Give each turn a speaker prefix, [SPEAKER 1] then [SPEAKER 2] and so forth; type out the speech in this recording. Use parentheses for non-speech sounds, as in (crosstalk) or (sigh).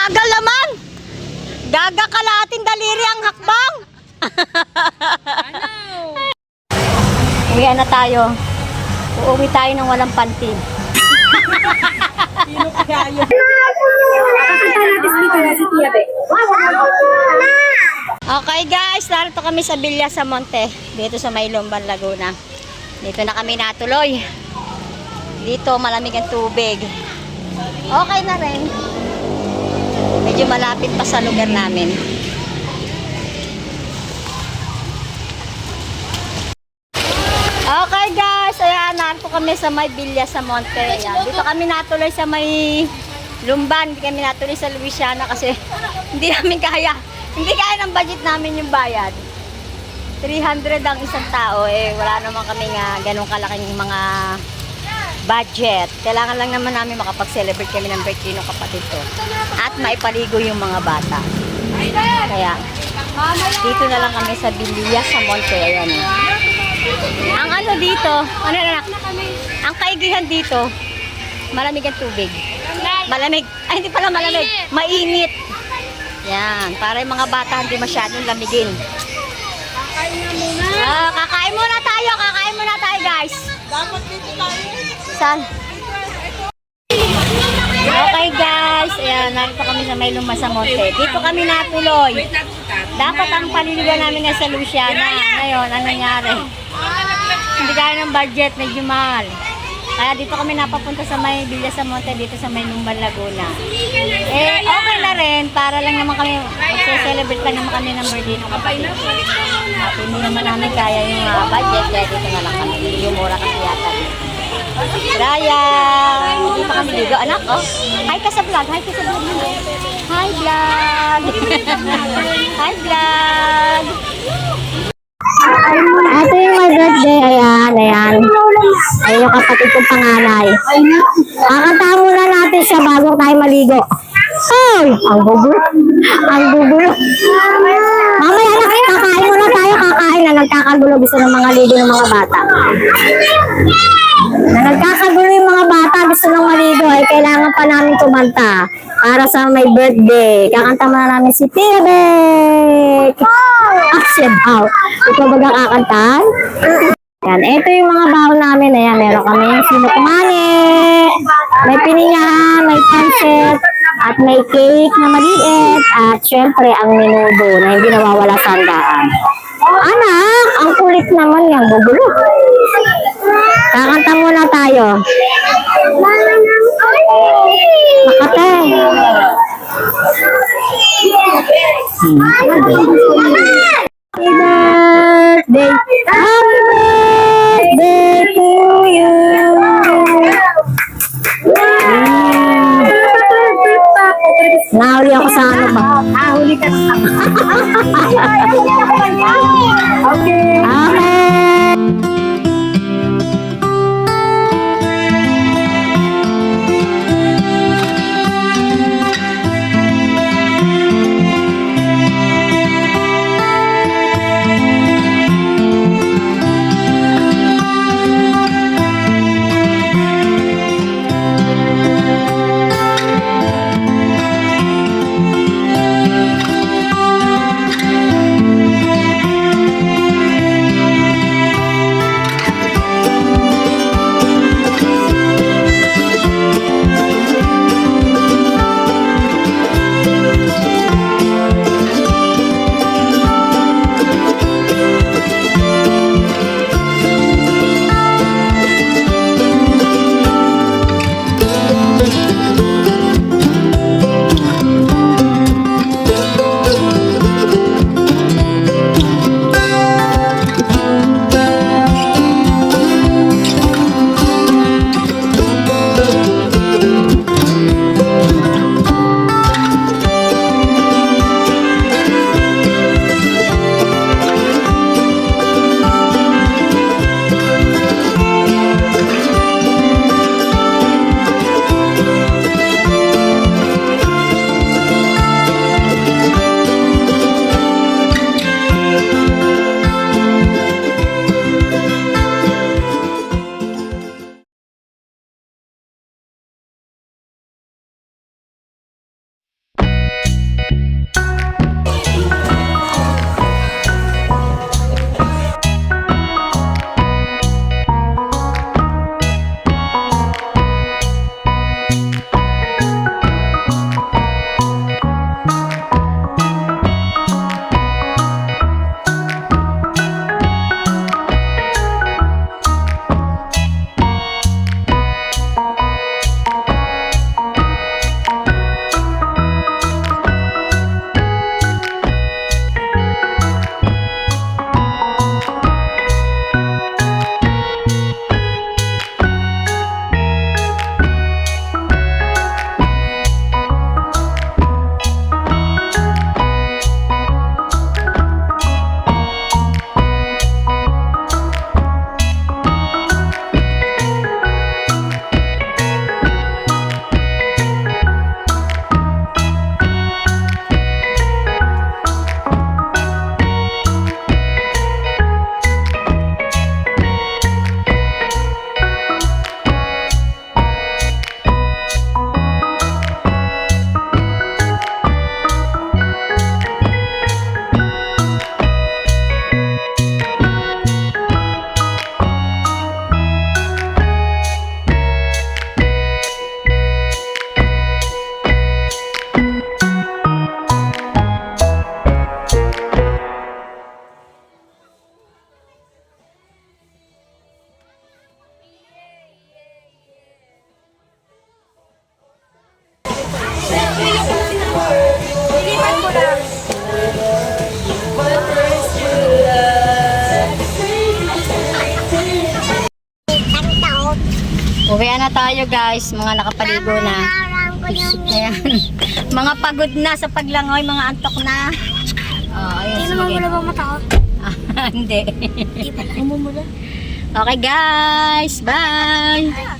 [SPEAKER 1] bagal naman! Gaga kalating daliri ang hakbang! Uwian na tayo. Uuwi tayo ng walang panty. Okay guys, narito kami sa Villa sa Monte, dito sa Maylomban, Laguna. Dito na kami natuloy. Dito malamig ang tubig. Okay na rin. Medyo malapit pa sa lugar namin. Okay guys, ayan, narito kami sa may Villa sa Monte. Ayan, dito kami natuloy sa may Lumban. Hindi kami natuloy sa Louisiana kasi (laughs) hindi namin kaya. Hindi kaya ng budget namin yung bayad. 300 ang isang tao, eh wala naman kami nga ganun kalaking mga budget. Kailangan lang naman namin makapag-celebrate kami ng birthday ng kapatid ko. At maipaligo yung mga bata. Kaya, dito na lang kami sa Bilia sa Monte. Ayan. Ang ano dito, ano na, ang kaigihan dito, malamig ang tubig. Malamig, ay hindi pala malamig, mainit. Yan, para yung mga bata hindi masyadong lamigin. Ah, kakain muna tayo, kakain muna tayo guys.
[SPEAKER 2] Dapat dito tayo.
[SPEAKER 1] Saan? Okay guys, ayan, narito kami sa may Luma sa Monte. Dito kami natuloy. Dapat ang paliligan namin na sa Luciana. Ngayon, ano nangyari? Hindi kaya ng budget, medyo mahal. Kaya dito kami napapunta sa may Villa sa Monte, dito sa may Lumban, Laguna. Eh, okay na rin. Para lang naman kami, magse-celebrate lang naman kami ng birthday ng kapatid. At hindi naman namin kaya yung uh, budget, kaya dito na lang kami. Yung mura kasi yata. Raya! Dito kami dito. Anak, oh. Hi ka sa vlog. Hi ka sa vlog. Hi, vlog. (laughs) Hi, vlog. Ito yung my birthday. Ayan, ayan. Ayan yung kapatid kong panganay. Kakantahan muna natin siya bago tayo maligo. Ay! Ang gugulo. Ang gugulo. Mamaya na, kakain muna tayo. Kakain na nagkakagulo. Gusto ng mga ligo ng mga bata. Na nagkakagulo yung mga bata. Gusto ng maligo. Ay kailangan pa namin kumanta. Para sa may birthday. Kakanta muna namin si Tia Beck. Action out. Ikaw ba kakantahan? Yan, ito yung mga baon namin. Ayan, meron kami sinukumani, may piningahan, may pancit, at may cake na maliit, at syempre ang minudo na hindi nawawala sa handaan. Anak, ang kulit naman yan, gugulo. Kakanta muna tayo. Makate. Happy birthday, happy ba? Nahuli ka (laughs) Okay. Okay. Uwi na tayo guys, mga nakapaligo na. Ayan. (laughs) mga pagod na sa paglangoy, mga antok na. Oh, ayun, sige.
[SPEAKER 2] bang mata ko?
[SPEAKER 1] Ah, (laughs) hindi.
[SPEAKER 2] Hindi.
[SPEAKER 1] Okay guys, bye! (laughs)